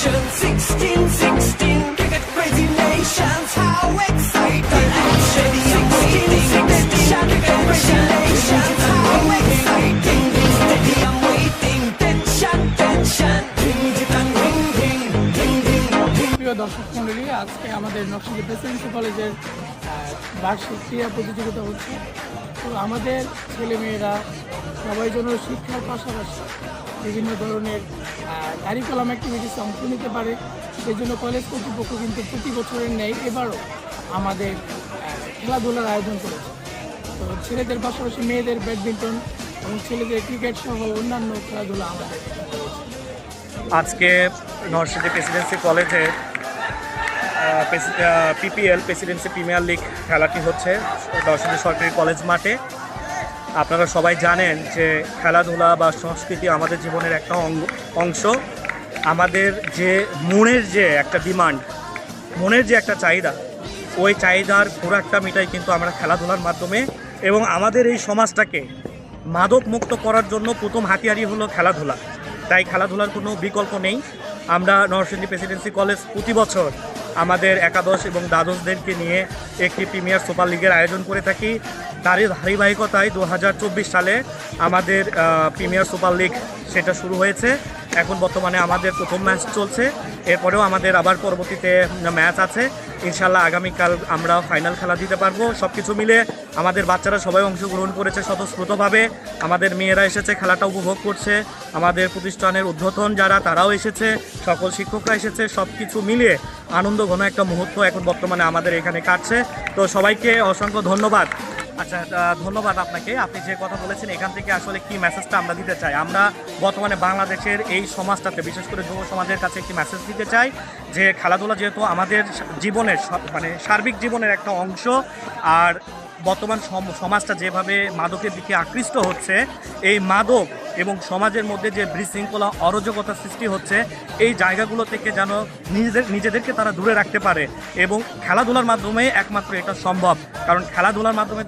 Attention 16, 16, cricket crazy nations, how exciting! Attention 16, 16, cricket crazy nations, how exciting! Steady, I'm waiting, tension, tension, ding, ding, ding, ding, ding, ding, ding. প্রিয় দর্শক মন্ডলী আজকে আমাদের আমাদের ছেলেমেয়েরা সবাই যেন শিক্ষার পাশাপাশি বিভিন্ন ধরনের কারিকুলাম অ্যাক্টিভিটিস অংশ নিতে পারে। সেই জন্য কলেজ কর্তৃপক্ষ কিন্তু প্রতি বছরের নেই এবারও আমাদের খেলাধুলার আয়োজন করেছে। তো ছেলেদের পাশাপাশি মেয়েদের ব্যাডমিন্টন এবং ছেলেদের ক্রিকেট সহ অন্যান্য খেলাধুলা আমাদের আজকে নরসিংদী প্রেসিডেন্সি কলেজে পিপিএল প্রেসিডেন্সি প্রিমিয়ার লিগ খেলাটি হচ্ছে, নরসিংদী সরকারি কলেজ মাঠে। আপনারা সবাই জানেন যে খেলাধুলা বা সংস্কৃতি আমাদের জীবনের একটা অংশ। আমাদের যে মনের যে একটা ডিমান্ড, মনের যে একটা চাহিদা, ওই চাহিদার খোরাকটা মিটাই কিন্তু আমরা খেলাধুলার মাধ্যমে এবং আমাদের এই সমাজটাকে মাদক মুক্ত করার জন্য প্রথম হাতিয়ারই হলো খেলাধুলা। তাই খেলাধুলার কোনো বিকল্প নেই। আমরা নরসিংদী প্রেসিডেন্সি কলেজ প্রতি বছর আমাদের একাদশ এবং দ্বাদশদেরকে নিয়ে একটি প্রিমিয়ার সুপার লিগের আয়োজন করে থাকি। তারই ধারাবাহিকতায় দু সালে আমাদের প্রিমিয়ার সুপার লিগ সেটা শুরু হয়েছে। এখন বর্তমানে আমাদের প্রথম ম্যাচ চলছে। এরপরেও আমাদের আবার পরবর্তীতে ম্যাচ আছে। ইনশাল্লাহ আগামীকাল আমরা ফাইনাল খেলা দিতে পারব। সব কিছু মিলে আমাদের বাচ্চারা সবাই অংশগ্রহণ করেছে স্বতঃস্ফূর্তভাবে। আমাদের মেয়েরা এসেছে, খেলাটা উপভোগ করছে। আমাদের প্রতিষ্ঠানের উদ্বোধন যারা, তারাও এসেছে। সকল শিক্ষকরা এসেছে। সব কিছু মিলিয়ে আনন্দ ঘন একটা মুহূর্ত এখন বর্তমানে আমাদের এখানে কাটছে। তো সবাইকে অসংখ্য ধন্যবাদ। আচ্ছা ধন্যবাদ আপনাকে। আপনি যে কথা বলেছেন, এখান থেকে আসলে কি মেসেজটা আমরা দিতে চাই? আমরা বর্তমানে বাংলাদেশের এই সমাজটাতে, বিশেষ করে যুব সমাজের কাছে একটি মেসেজ দিতে চাই যে, খেলাধুলা যেহেতু আমাদের জীবনের মানে সার্বিক জীবনের একটা অংশ, আর বর্তমান সম- সমাজটা যেভাবে মাদকের দিকে আকৃষ্ট হচ্ছে, এই মাদক এবং সমাজের মধ্যে যে বিশৃঙ্খলা, অরাজকতা সৃষ্টি হচ্ছে, এই জায়গাগুলো থেকে যেন নিজেদের, নিজেদেরকে তারা দূরে রাখতে পারে এবং খেলাধুলার মাধ্যমে একমাত্র এটা সম্ভব। কারণ খেলাধুলার মাধ্যমে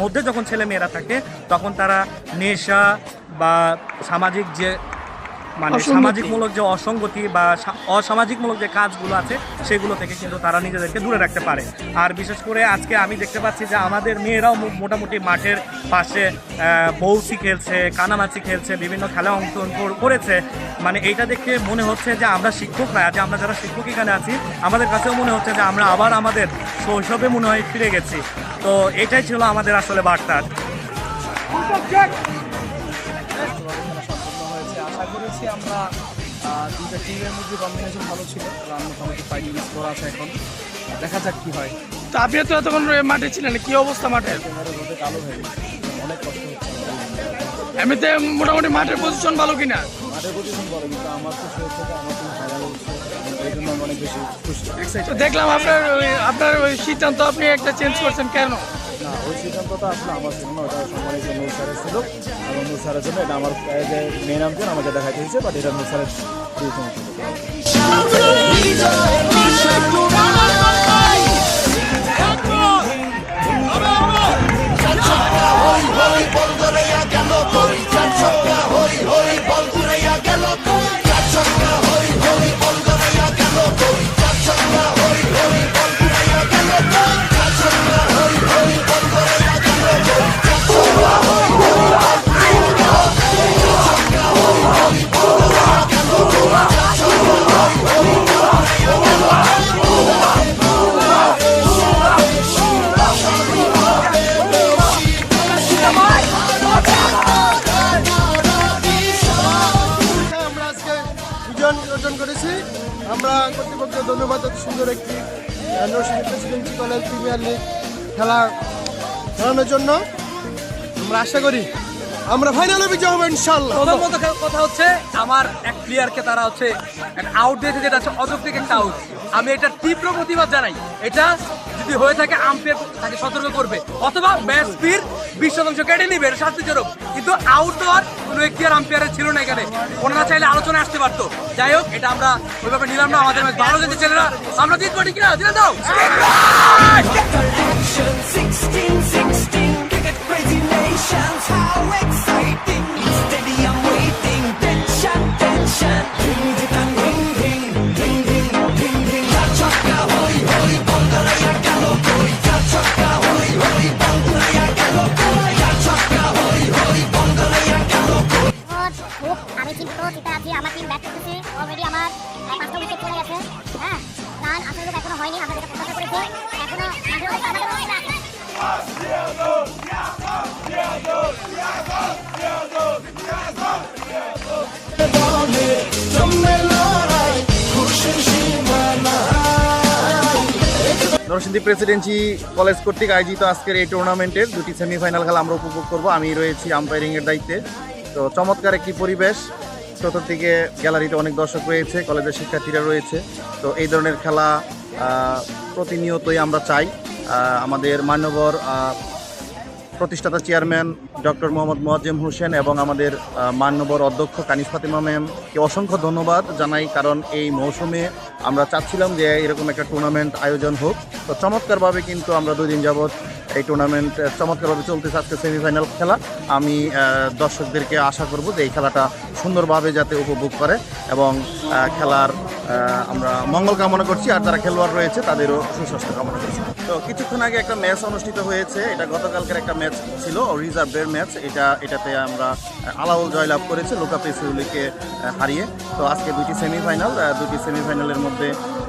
মধ্যে যখন ছেলে মেয়েরা থাকে, তখন তারা নেশা বা সামাজিক যে মানে সামাজিকমূলক যে অসঙ্গতি বা অসামাজিকমূলক যে কাজগুলো আছে সেগুলো থেকে কিন্তু তারা নিজেদেরকে দূরে রাখতে পারে। আর বিশেষ করে আজকে আমি দেখতে পাচ্ছি যে আমাদের মেয়েরাও মোটামুটি মাঠের পাশে বৌসি খেলছে কানামাচি খেলছে বিভিন্ন খেলা অংশগ্রহণ করেছে। মানে এইটা দেখে মনে হচ্ছে যে আমরা শিক্ষকরা যে আমরা যারা শিক্ষক এখানে আছি আমাদের কাছেও মনে হচ্ছে যে আমরা আবার আমাদের শৈশবে মনে হয় ফিরে গেছি। তো এটাই ছিল আমাদের আসলে বার্তা। করেছি আমরা দুইটা টিমের মধ্যে কম্বিনেশন ভালো ছিল। রান মোটামুটি স্কোর আছে এখন। দেখা যাক কি হয়। তো আপনি তো এতক্ষণ মাঠে ছিলেন, কি অবস্থা মাঠে কালো হয়ে অনেক কষ্ট এমনিতে মোটামুটি মাঠের পজিশন ভালো কিনা? মাঠের পজিশন বলে কিন্তু আমার খুশি হচ্ছে যে আমার তো দেখলাম আপনার আপনার ওই সিদ্ধান্ত আপনি একটা চেঞ্জ করছেন কেন? সিদ্ধান্তটা আসলে আমার না ওটা সম্মানিত নূর স্যারের ছিল। এবং নূর স্যারের জন্য এটা আমার যে মেন আমাকে দেখাইতে হয়েছে বাট এটা নূর স্যারের ছিল। অর্জন করেছি। আমরা কর্তৃপক্ষকে ধন্যবাদ এত সুন্দর একটি Narsingh presidency college premier league খেলা খেলানোর জন্য। আমরা আশা করি আমরা ফাইনালে বিজয় হব ইনশাল্লাহ কথা হচ্ছে, আমার এক প্লেয়ারকে তারা হচ্ছে আউট দিয়েছে যেটা হচ্ছে অযৌক্তিক একটা আউট আমি এটা তীব্র প্রতিবাদ জানাই। এটা যদি হয়ে থাকে আম্পায়ার তাকে সতর্ক করবে। অথবা ম্যাচ ফির বিশ শতাংশ কেটে নিবে শাস্তি শাস্তিজনক কিন্তু আউটডোর কোনো এখতিয়ার আম্পায়ারের ছিল না এখানে। ওনারা চাইলে আলোচনা আসতে পারতো। যাই হোক এটা আমরা ওইভাবে নিলাম না। আমাদের ম্যাচ ভালো যেতে ছেলেরা আমরা জিতবো ঠিক কিনা দিলে দাও! Sixteen, 16, 16, cricket crazy nations, হ্যাঁ। নরসিংদী প্রেসিডেন্সি কলেজ কর্তৃক আয়োজিত আজকের এই টুর্নামেন্টের দুটি সেমিফাইনাল খেলা আমরা উপভোগ করব। আমি রয়েছি আম্পায়ারিংয়ের দায়িত্বে। তো চমৎকার একটি পরিবেশ। চতুর্দিকে গ্যালারিতে অনেক দর্শক রয়েছে, কলেজের শিক্ষার্থীরা রয়েছে। তো এই ধরনের খেলা প্রতিনিয়তই আমরা চাই। আমাদের মান্যবর প্রতিষ্ঠাতা চেয়ারম্যান ডক্টর মোহাম্মদ মোয়াজ্জেম হোসেন এবং আমাদের মান্যবর অধ্যক্ষ কানিস ফাতিমা ম্যামকে অসংখ্য ধন্যবাদ জানাই কারণ এই মৌসুমে আমরা চাচ্ছিলাম যে এরকম একটা টুর্নামেন্ট আয়োজন হোক। তো চমৎকারভাবে কিন্তু আমরা দুদিন যাবৎ এই টুর্নামেন্ট চমৎকারভাবে চলতেছে আজকে সেমিফাইনাল খেলা। আমি দর্শকদেরকে আশা করব যে এই খেলাটা সুন্দরভাবে যাতে উপভোগ করে এবং খেলার আমরা মঙ্গল কামনা করছি আর যারা খেলোয়াড় রয়েছে তাদেরও সুস্বাস্থ্য কামনা করছি। তো কিছুক্ষণ আগে একটা ম্যাচ অনুষ্ঠিত হয়েছে। এটা গতকালকের একটা ম্যাচ ছিল রিজার্ভের ম্যাচ এটা, এটাতে আমরা আলাউল জয়লাভ করেছে, লোকা হারিয়ে। তো আজকে দুটি সেমিফাইনাল দুটি সেমিফাইনালের মধ্যে 对。